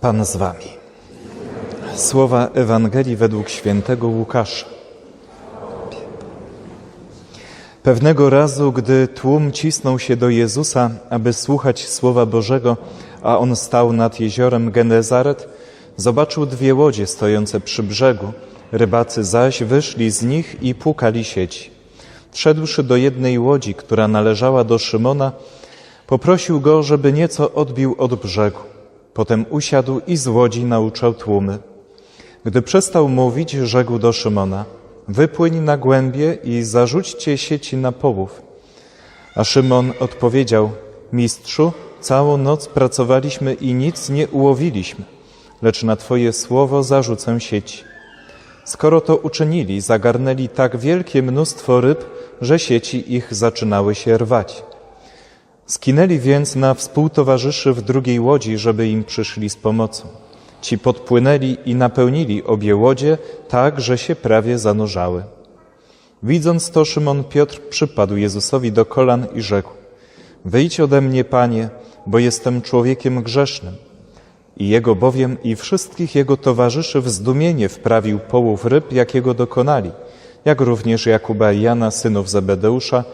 Pan z wami. Słowa Ewangelii według świętego Łukasza. Pewnego razu, gdy tłum cisnął się do Jezusa, aby słuchać Słowa Bożego, a on stał nad jeziorem Genezaret, zobaczył dwie łodzie stojące przy brzegu. Rybacy zaś wyszli z nich i płukali sieci. Wszedłszy do jednej łodzi, która należała do Szymona, poprosił go, żeby nieco odbił od brzegu. Potem usiadł i z łodzi nauczał tłumy. Gdy przestał mówić, rzekł do Szymona: Wypłyń na głębie i zarzućcie sieci na połów. A Szymon odpowiedział: Mistrzu, całą noc pracowaliśmy i nic nie ułowiliśmy, lecz na Twoje słowo zarzucę sieci. Skoro to uczynili, zagarnęli tak wielkie mnóstwo ryb, że sieci ich zaczynały się rwać. Skinęli więc na współtowarzyszy w drugiej łodzi, żeby im przyszli z pomocą. Ci podpłynęli i napełnili obie łodzie tak, że się prawie zanurzały. Widząc to, Szymon Piotr przypadł Jezusowi do kolan i rzekł: Wyjdź ode mnie, panie, bo jestem człowiekiem grzesznym. I jego bowiem i wszystkich jego towarzyszy w zdumienie wprawił połów ryb, jakiego dokonali, jak również Jakuba i Jana, synów Zebedeusza,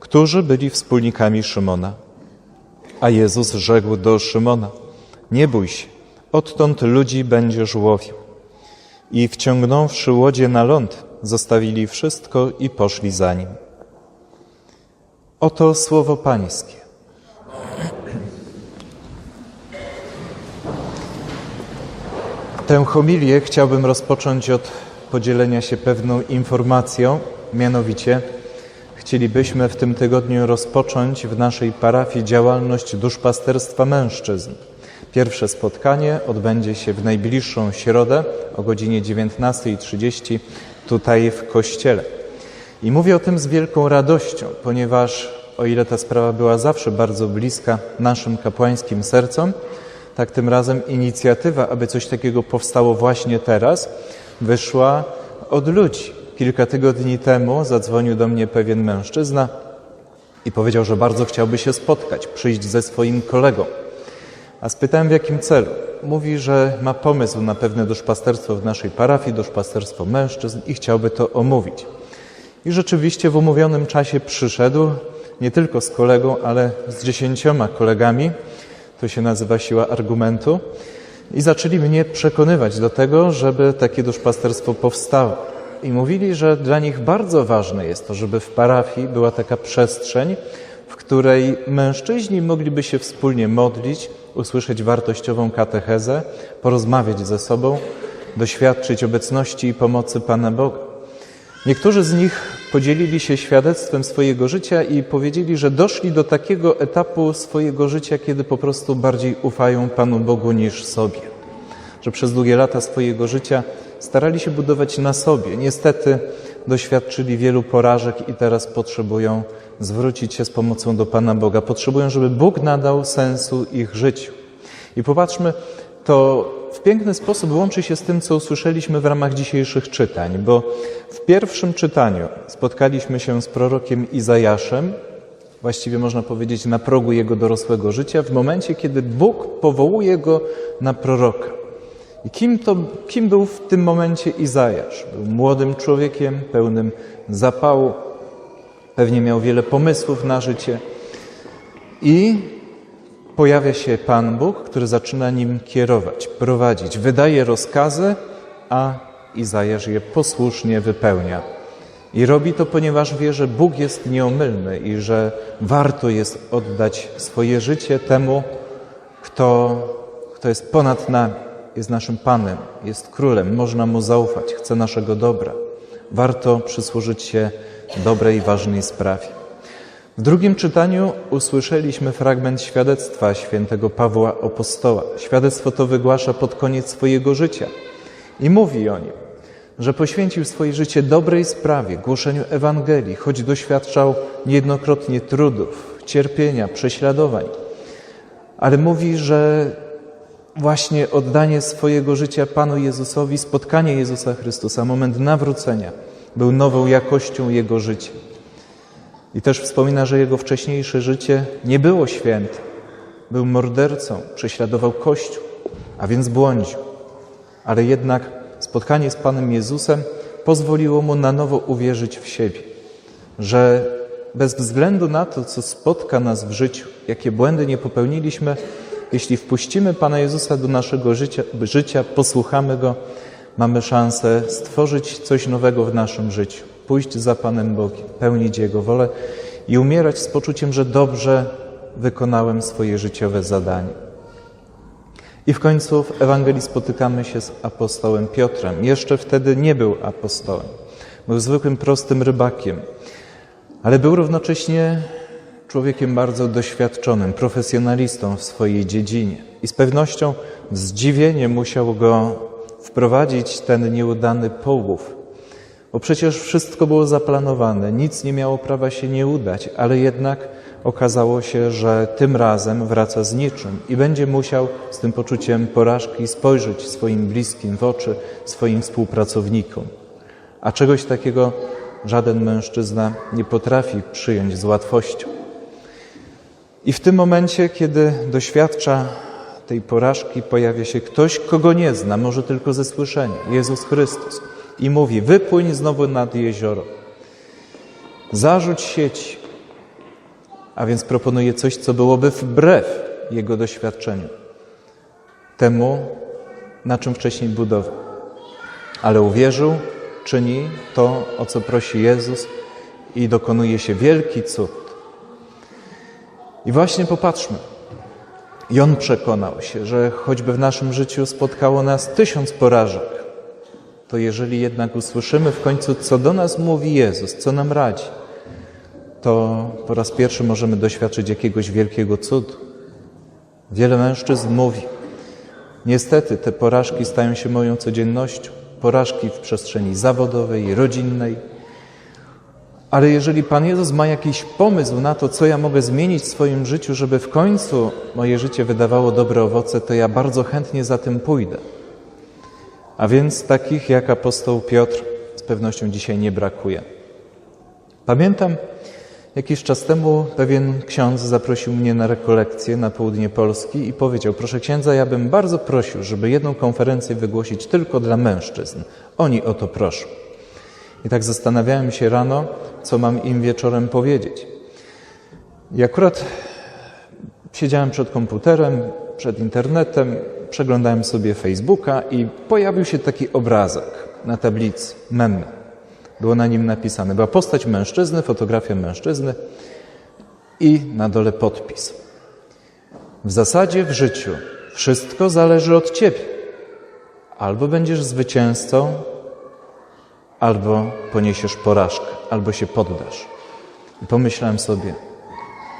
którzy byli wspólnikami Szymona. A Jezus rzekł do Szymona: Nie bój się, odtąd ludzi będziesz łowił. I wciągnąwszy łodzie na ląd, zostawili wszystko i poszli za nim. Oto słowo Pańskie. Tę homilię chciałbym rozpocząć od podzielenia się pewną informacją, mianowicie chcielibyśmy w tym tygodniu rozpocząć w naszej parafii działalność duszpasterstwa mężczyzn. Pierwsze spotkanie odbędzie się w najbliższą środę o godzinie 19.30 tutaj w kościele. I mówię o tym z wielką radością, ponieważ o ile ta sprawa była zawsze bardzo bliska naszym kapłańskim sercom, tak tym razem inicjatywa, aby coś takiego powstało właśnie teraz, wyszła od ludzi. Kilka tygodni temu zadzwonił do mnie pewien mężczyzna i powiedział, że bardzo chciałby się spotkać, przyjść ze swoim kolegą. A spytałem w jakim celu. Mówi, że ma pomysł na pewne duszpasterstwo w naszej parafii, duszpasterstwo mężczyzn i chciałby to omówić. I rzeczywiście w umówionym czasie przyszedł, nie tylko z kolegą, ale z dziesięcioma kolegami. To się nazywa siła argumentu. I zaczęli mnie przekonywać do tego, żeby takie duszpasterstwo powstało. I mówili, że dla nich bardzo ważne jest to, żeby w parafii była taka przestrzeń, w której mężczyźni mogliby się wspólnie modlić, usłyszeć wartościową katechezę, porozmawiać ze sobą, doświadczyć obecności i pomocy Pana Boga. Niektórzy z nich podzielili się świadectwem swojego życia i powiedzieli, że doszli do takiego etapu swojego życia, kiedy po prostu bardziej ufają Panu Bogu niż sobie. Że przez długie lata swojego życia starali się budować na sobie. Niestety doświadczyli wielu porażek i teraz potrzebują zwrócić się z pomocą do Pana Boga. Potrzebują, żeby Bóg nadał sensu ich życiu. I popatrzmy, to w piękny sposób łączy się z tym, co usłyszeliśmy w ramach dzisiejszych czytań, bo w pierwszym czytaniu spotkaliśmy się z prorokiem Izajaszem, właściwie można powiedzieć na progu jego dorosłego życia, w momencie, kiedy Bóg powołuje go na proroka. I kim, to, kim był w tym momencie Izajasz? Był młodym człowiekiem, pełnym zapału, pewnie miał wiele pomysłów na życie. I pojawia się Pan Bóg, który zaczyna nim kierować, prowadzić, wydaje rozkazy, a Izajasz je posłusznie wypełnia. I robi to, ponieważ wie, że Bóg jest nieomylny i że warto jest oddać swoje życie temu, kto, kto jest ponad nami, jest naszym Panem, jest Królem, można Mu zaufać, chce naszego dobra. Warto przysłużyć się dobrej, ważnej sprawie. W drugim czytaniu usłyszeliśmy fragment świadectwa świętego Pawła Apostoła. Świadectwo to wygłasza pod koniec swojego życia i mówi o nim, że poświęcił swoje życie dobrej sprawie, głoszeniu Ewangelii, choć doświadczał niejednokrotnie trudów, cierpienia, prześladowań. Ale mówi, że właśnie oddanie swojego życia Panu Jezusowi, spotkanie Jezusa Chrystusa, moment nawrócenia był nową jakością Jego życia. I też wspomina, że jego wcześniejsze życie nie było święte. Był mordercą, prześladował Kościół, a więc błądził. Ale jednak spotkanie z Panem Jezusem pozwoliło mu na nowo uwierzyć w siebie, że bez względu na to, co spotka nas w życiu, jakie błędy nie popełniliśmy, jeśli wpuścimy Pana Jezusa do naszego życia, życia posłuchamy Go, mamy szansę stworzyć coś nowego w naszym życiu, pójść za Panem Bogiem, pełnić Jego wolę i umierać z poczuciem, że dobrze wykonałem swoje życiowe zadanie. I w końcu w Ewangelii spotykamy się z apostołem Piotrem. Jeszcze wtedy nie był apostołem. Był zwykłym, prostym rybakiem, ale był równocześnie człowiekiem bardzo doświadczonym, profesjonalistą w swojej dziedzinie. I z pewnością zdziwienie musiał go wprowadzić ten nieudany połów. Bo przecież wszystko było zaplanowane, nic nie miało prawa się nie udać, ale jednak okazało się, że tym razem wraca z niczym i będzie musiał z tym poczuciem porażki spojrzeć swoim bliskim w oczy, swoim współpracownikom. A czegoś takiego żaden mężczyzna nie potrafi przyjąć z łatwością. I w tym momencie, kiedy doświadcza tej porażki, pojawia się ktoś, kogo nie zna, może tylko ze słyszenia Jezus Chrystus. I mówi: Wypłyń znowu nad jezioro, zarzuć sieci. A więc proponuje coś, co byłoby wbrew jego doświadczeniu, temu, na czym wcześniej budował. Ale uwierzył, czyni to, o co prosi Jezus, i dokonuje się wielki cud. I właśnie popatrzmy. I on przekonał się, że choćby w naszym życiu spotkało nas tysiąc porażek, to jeżeli jednak usłyszymy w końcu, co do nas mówi Jezus, co nam radzi, to po raz pierwszy możemy doświadczyć jakiegoś wielkiego cudu. Wiele mężczyzn mówi, niestety te porażki stają się moją codziennością, porażki w przestrzeni zawodowej, rodzinnej, ale jeżeli Pan Jezus ma jakiś pomysł na to, co ja mogę zmienić w swoim życiu, żeby w końcu moje życie wydawało dobre owoce, to ja bardzo chętnie za tym pójdę. A więc takich jak apostoł Piotr z pewnością dzisiaj nie brakuje. Pamiętam, jakiś czas temu pewien ksiądz zaprosił mnie na rekolekcję na południe Polski i powiedział: Proszę księdza, ja bym bardzo prosił, żeby jedną konferencję wygłosić tylko dla mężczyzn. Oni o to proszą. I tak zastanawiałem się rano, co mam im wieczorem powiedzieć. I akurat siedziałem przed komputerem, przed internetem, przeglądałem sobie Facebooka i pojawił się taki obrazek na tablicy, mem. Było na nim napisane, była postać mężczyzny, fotografia mężczyzny i na dole podpis. W zasadzie w życiu wszystko zależy od Ciebie. Albo będziesz zwycięzcą, albo poniesiesz porażkę, albo się poddasz. I pomyślałem sobie,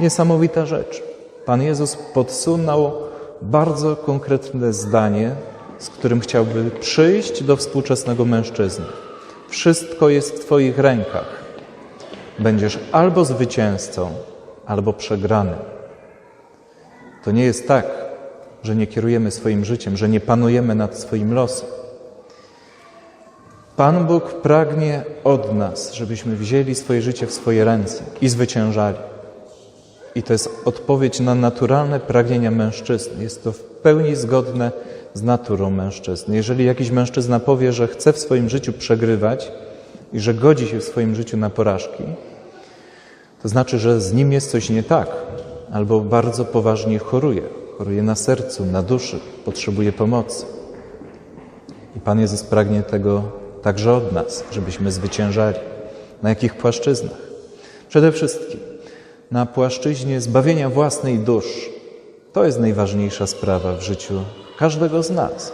niesamowita rzecz. Pan Jezus podsunął bardzo konkretne zdanie, z którym chciałby przyjść do współczesnego mężczyzny. Wszystko jest w Twoich rękach. Będziesz albo zwycięzcą, albo przegranym. To nie jest tak, że nie kierujemy swoim życiem, że nie panujemy nad swoim losem. Pan Bóg pragnie od nas, żebyśmy wzięli swoje życie w swoje ręce i zwyciężali. I to jest odpowiedź na naturalne pragnienia mężczyzny. Jest to w pełni zgodne z naturą mężczyzny. Jeżeli jakiś mężczyzna powie, że chce w swoim życiu przegrywać i że godzi się w swoim życiu na porażki, to znaczy, że z nim jest coś nie tak, albo bardzo poważnie choruje. Choruje na sercu, na duszy, potrzebuje pomocy. I Pan Jezus pragnie tego także od nas, żebyśmy zwyciężali. Na jakich płaszczyznach? Przede wszystkim na płaszczyźnie zbawienia własnej duszy. To jest najważniejsza sprawa w życiu każdego z nas,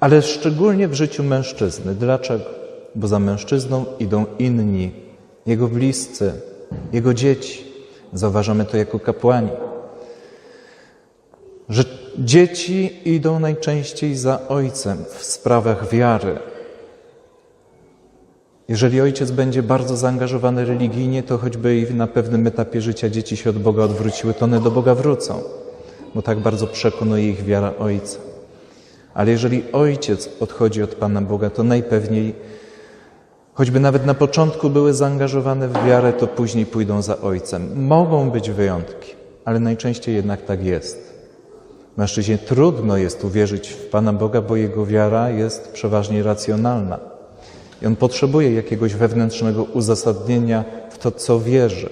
ale szczególnie w życiu mężczyzny. Dlaczego? Bo za mężczyzną idą inni, jego bliscy, jego dzieci. Zauważamy to jako kapłani. Że dzieci idą najczęściej za ojcem w sprawach wiary, jeżeli ojciec będzie bardzo zaangażowany religijnie, to choćby i na pewnym etapie życia dzieci się od Boga odwróciły, to one do Boga wrócą, bo tak bardzo przekonuje ich wiara ojca. Ale jeżeli ojciec odchodzi od Pana Boga, to najpewniej, choćby nawet na początku były zaangażowane w wiarę, to później pójdą za ojcem. Mogą być wyjątki, ale najczęściej jednak tak jest. Mężczyźnie trudno jest uwierzyć w Pana Boga, bo jego wiara jest przeważnie racjonalna. I on potrzebuje jakiegoś wewnętrznego uzasadnienia w to, co wierzy.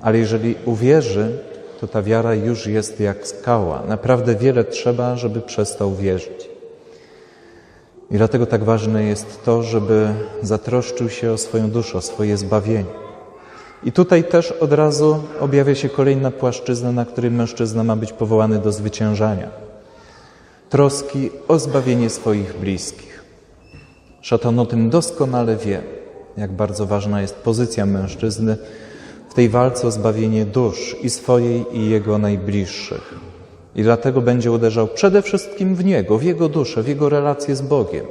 Ale jeżeli uwierzy, to ta wiara już jest jak skała. Naprawdę wiele trzeba, żeby przestał wierzyć. I dlatego tak ważne jest to, żeby zatroszczył się o swoją duszę, o swoje zbawienie. I tutaj też od razu objawia się kolejna płaszczyzna, na której mężczyzna ma być powołany do zwyciężania. Troski o zbawienie swoich bliskich. Szatan o tym doskonale wie, jak bardzo ważna jest pozycja mężczyzny w tej walce o zbawienie dusz i swojej, i jego najbliższych. I dlatego będzie uderzał przede wszystkim w niego, w jego duszę, w jego relację z Bogiem.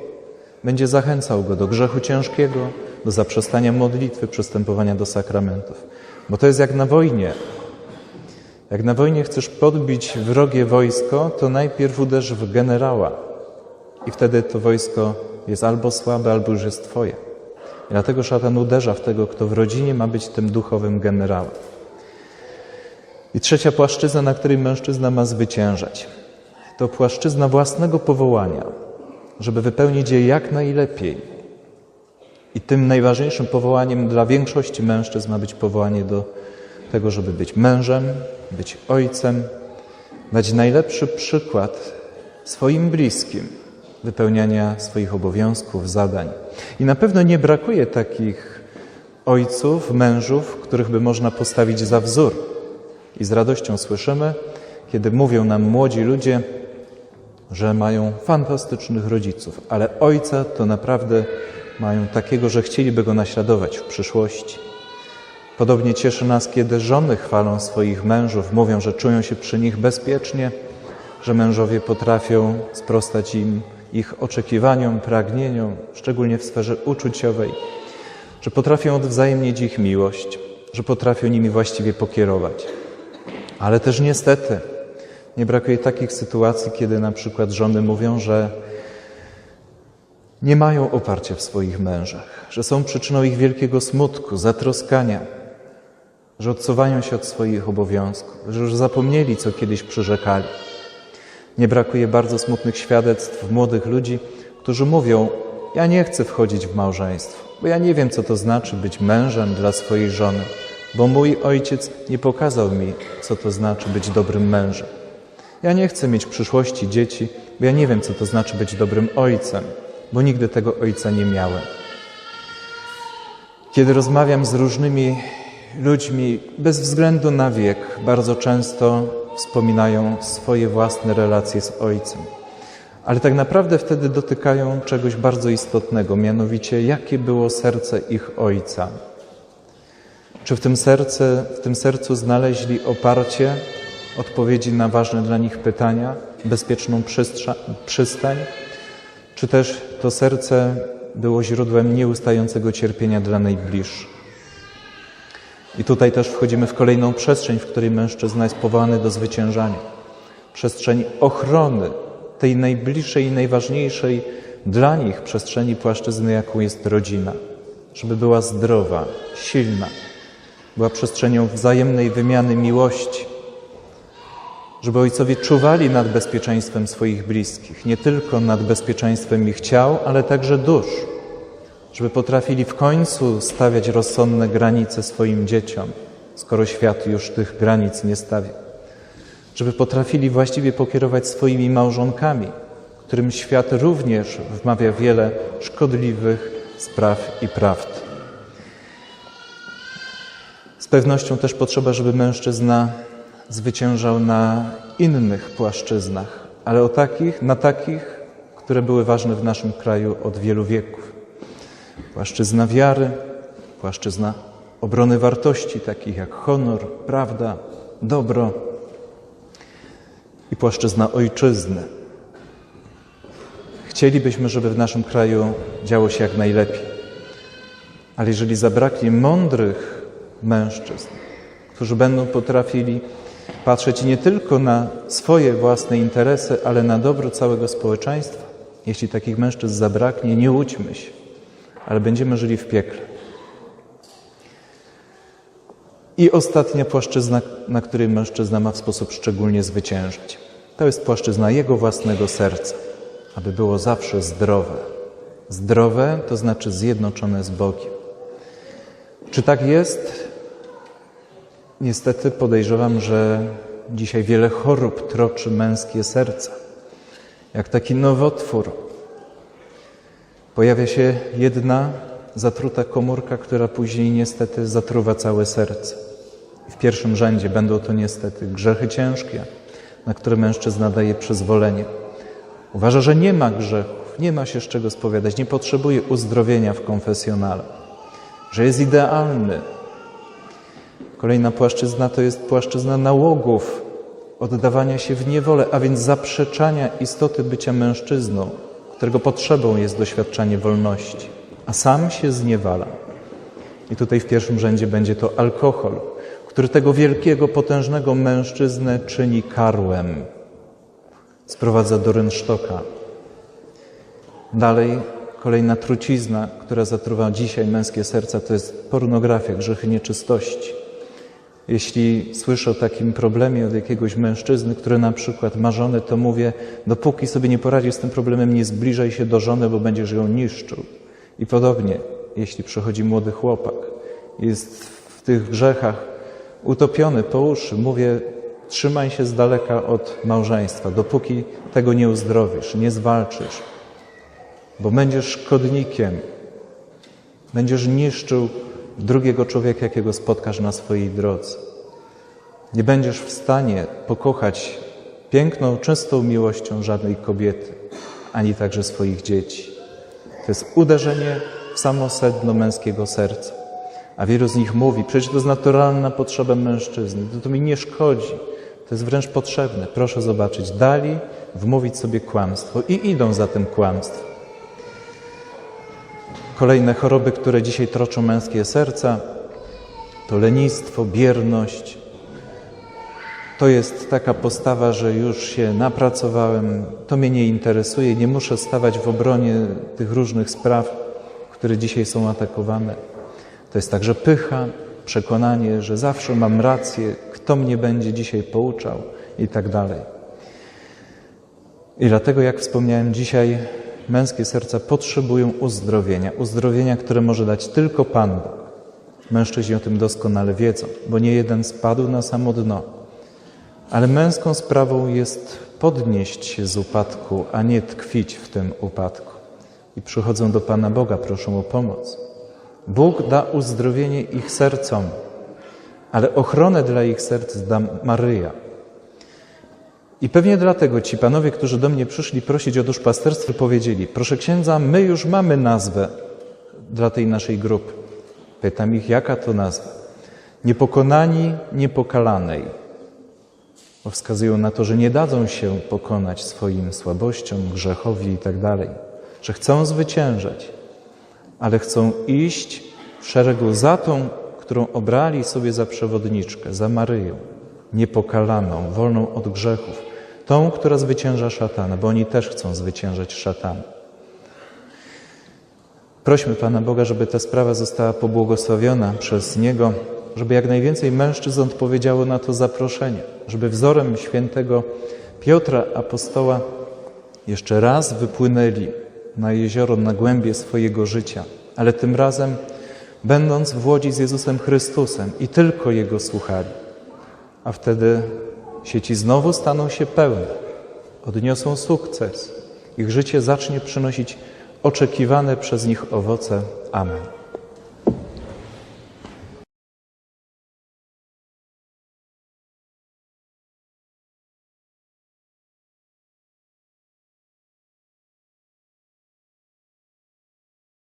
Będzie zachęcał go do grzechu ciężkiego, do zaprzestania modlitwy, przystępowania do sakramentów. Bo to jest jak na wojnie. Jak na wojnie chcesz podbić wrogie wojsko, to najpierw uderz w generała. I wtedy to wojsko jest albo słabe, albo już jest twoje. I dlatego szatan uderza w tego, kto w rodzinie ma być tym duchowym generałem. I trzecia płaszczyzna, na której mężczyzna ma zwyciężać, to płaszczyzna własnego powołania, żeby wypełnić je jak najlepiej. I tym najważniejszym powołaniem dla większości mężczyzn ma być powołanie do tego, żeby być mężem, być ojcem, dać najlepszy przykład swoim bliskim wypełniania swoich obowiązków, zadań. I na pewno nie brakuje takich ojców, mężów, których by można postawić za wzór. I z radością słyszymy, kiedy mówią nam młodzi ludzie, że mają fantastycznych rodziców, ale ojca to naprawdę mają takiego, że chcieliby go naśladować w przyszłości. Podobnie cieszy nas, kiedy żony chwalą swoich mężów, mówią, że czują się przy nich bezpiecznie, że mężowie potrafią sprostać im ich oczekiwaniom, pragnieniom, szczególnie w sferze uczuciowej, że potrafią odwzajemnić ich miłość, że potrafią nimi właściwie pokierować. Ale też niestety nie brakuje takich sytuacji, kiedy na przykład żony mówią, że nie mają oparcia w swoich mężach, że są przyczyną ich wielkiego smutku, zatroskania, że odsuwają się od swoich obowiązków, że już zapomnieli, co kiedyś przyrzekali. Nie brakuje bardzo smutnych świadectw młodych ludzi, którzy mówią: Ja nie chcę wchodzić w małżeństwo, bo ja nie wiem, co to znaczy być mężem dla swojej żony, bo mój ojciec nie pokazał mi, co to znaczy być dobrym mężem. Ja nie chcę mieć w przyszłości dzieci, bo ja nie wiem, co to znaczy być dobrym ojcem, bo nigdy tego ojca nie miałem. Kiedy rozmawiam z różnymi ludźmi, bez względu na wiek, bardzo często wspominają swoje własne relacje z ojcem. Ale tak naprawdę wtedy dotykają czegoś bardzo istotnego, mianowicie jakie było serce ich ojca. Czy w tym, serce, w tym sercu znaleźli oparcie, odpowiedzi na ważne dla nich pytania, bezpieczną przystań? Czy też to serce było źródłem nieustającego cierpienia dla najbliższych? I tutaj też wchodzimy w kolejną przestrzeń, w której mężczyzna jest powołany do zwyciężania. Przestrzeń ochrony tej najbliższej i najważniejszej dla nich przestrzeni płaszczyzny, jaką jest rodzina. Żeby była zdrowa, silna, była przestrzenią wzajemnej wymiany miłości. Żeby ojcowie czuwali nad bezpieczeństwem swoich bliskich, nie tylko nad bezpieczeństwem ich ciał, ale także dusz żeby potrafili w końcu stawiać rozsądne granice swoim dzieciom, skoro świat już tych granic nie stawia. Żeby potrafili właściwie pokierować swoimi małżonkami, którym świat również wmawia wiele szkodliwych spraw i prawd. Z pewnością też potrzeba, żeby mężczyzna zwyciężał na innych płaszczyznach, ale o takich, na takich, które były ważne w naszym kraju od wielu wieków płaszczyzna wiary, płaszczyzna obrony wartości takich jak honor, prawda, dobro i płaszczyzna ojczyzny. Chcielibyśmy, żeby w naszym kraju działo się jak najlepiej. Ale jeżeli zabraknie mądrych mężczyzn, którzy będą potrafili patrzeć nie tylko na swoje własne interesy, ale na dobro całego społeczeństwa, jeśli takich mężczyzn zabraknie, nie łudźmy się ale będziemy żyli w piekle. I ostatnia płaszczyzna, na której mężczyzna ma w sposób szczególnie zwyciężyć. To jest płaszczyzna Jego własnego serca, aby było zawsze zdrowe. Zdrowe to znaczy zjednoczone z Bogiem. Czy tak jest? Niestety podejrzewam, że dzisiaj wiele chorób troczy męskie serca. Jak taki nowotwór. Pojawia się jedna zatruta komórka, która później niestety zatruwa całe serce. W pierwszym rzędzie będą to niestety grzechy ciężkie, na które mężczyzna daje przyzwolenie. Uważa, że nie ma grzechów, nie ma się z czego spowiadać, nie potrzebuje uzdrowienia w konfesjonale, że jest idealny. Kolejna płaszczyzna to jest płaszczyzna nałogów, oddawania się w niewolę, a więc zaprzeczania istoty bycia mężczyzną, którego potrzebą jest doświadczanie wolności, a sam się zniewala. I tutaj w pierwszym rzędzie będzie to alkohol, który tego wielkiego, potężnego mężczyznę czyni karłem, sprowadza do rynsztoka. Dalej kolejna trucizna, która zatruwa dzisiaj męskie serca, to jest pornografia, grzechy nieczystości. Jeśli słyszę o takim problemie od jakiegoś mężczyzny, który na przykład ma żonę, to mówię, dopóki sobie nie poradzisz z tym problemem, nie zbliżaj się do żony, bo będziesz ją niszczył. I podobnie, jeśli przychodzi młody chłopak, jest w tych grzechach utopiony po uszy, mówię, trzymaj się z daleka od małżeństwa, dopóki tego nie uzdrowisz, nie zwalczysz, bo będziesz szkodnikiem, będziesz niszczył drugiego człowieka, jakiego spotkasz na swojej drodze. Nie będziesz w stanie pokochać piękną, czystą miłością żadnej kobiety, ani także swoich dzieci. To jest uderzenie w samo sedno męskiego serca. A wielu z nich mówi, przecież to jest naturalna potrzeba mężczyzny, to, to mi nie szkodzi, to jest wręcz potrzebne. Proszę zobaczyć, dali wmówić sobie kłamstwo i idą za tym kłamstwem. Kolejne choroby, które dzisiaj troczą męskie serca, to lenistwo, bierność. To jest taka postawa, że już się napracowałem, to mnie nie interesuje, nie muszę stawać w obronie tych różnych spraw, które dzisiaj są atakowane. To jest także pycha, przekonanie, że zawsze mam rację, kto mnie będzie dzisiaj pouczał i tak dalej. I dlatego, jak wspomniałem dzisiaj, męskie serca potrzebują uzdrowienia. Uzdrowienia, które może dać tylko Pan Bóg. Mężczyźni o tym doskonale wiedzą, bo nie jeden spadł na samo dno. Ale męską sprawą jest podnieść się z upadku, a nie tkwić w tym upadku. I przychodzą do Pana Boga, proszą o pomoc. Bóg da uzdrowienie ich sercom, ale ochronę dla ich serc da Maryja. I pewnie dlatego ci panowie, którzy do mnie przyszli prosić o duszpasterstwo, powiedzieli: Proszę księdza, my już mamy nazwę dla tej naszej grupy. Pytam ich, jaka to nazwa? Niepokonani, niepokalanej. Bo wskazują na to, że nie dadzą się pokonać swoim słabościom, grzechowi i tak dalej, że chcą zwyciężać, ale chcą iść w szeregu za tą, którą obrali sobie za przewodniczkę, za Maryją, niepokalaną, wolną od grzechów, tą, która zwycięża szatana, bo oni też chcą zwyciężać szatana. Prośmy Pana Boga, żeby ta sprawa została pobłogosławiona przez Niego, żeby jak najwięcej mężczyzn odpowiedziało na to zaproszenie, żeby wzorem świętego Piotra apostoła jeszcze raz wypłynęli na jezioro, na głębie swojego życia, ale tym razem będąc w łodzi z Jezusem Chrystusem i tylko Jego słuchali. A wtedy sieci znowu staną się pełne, odniosą sukces, ich życie zacznie przynosić oczekiwane przez nich owoce. Amen.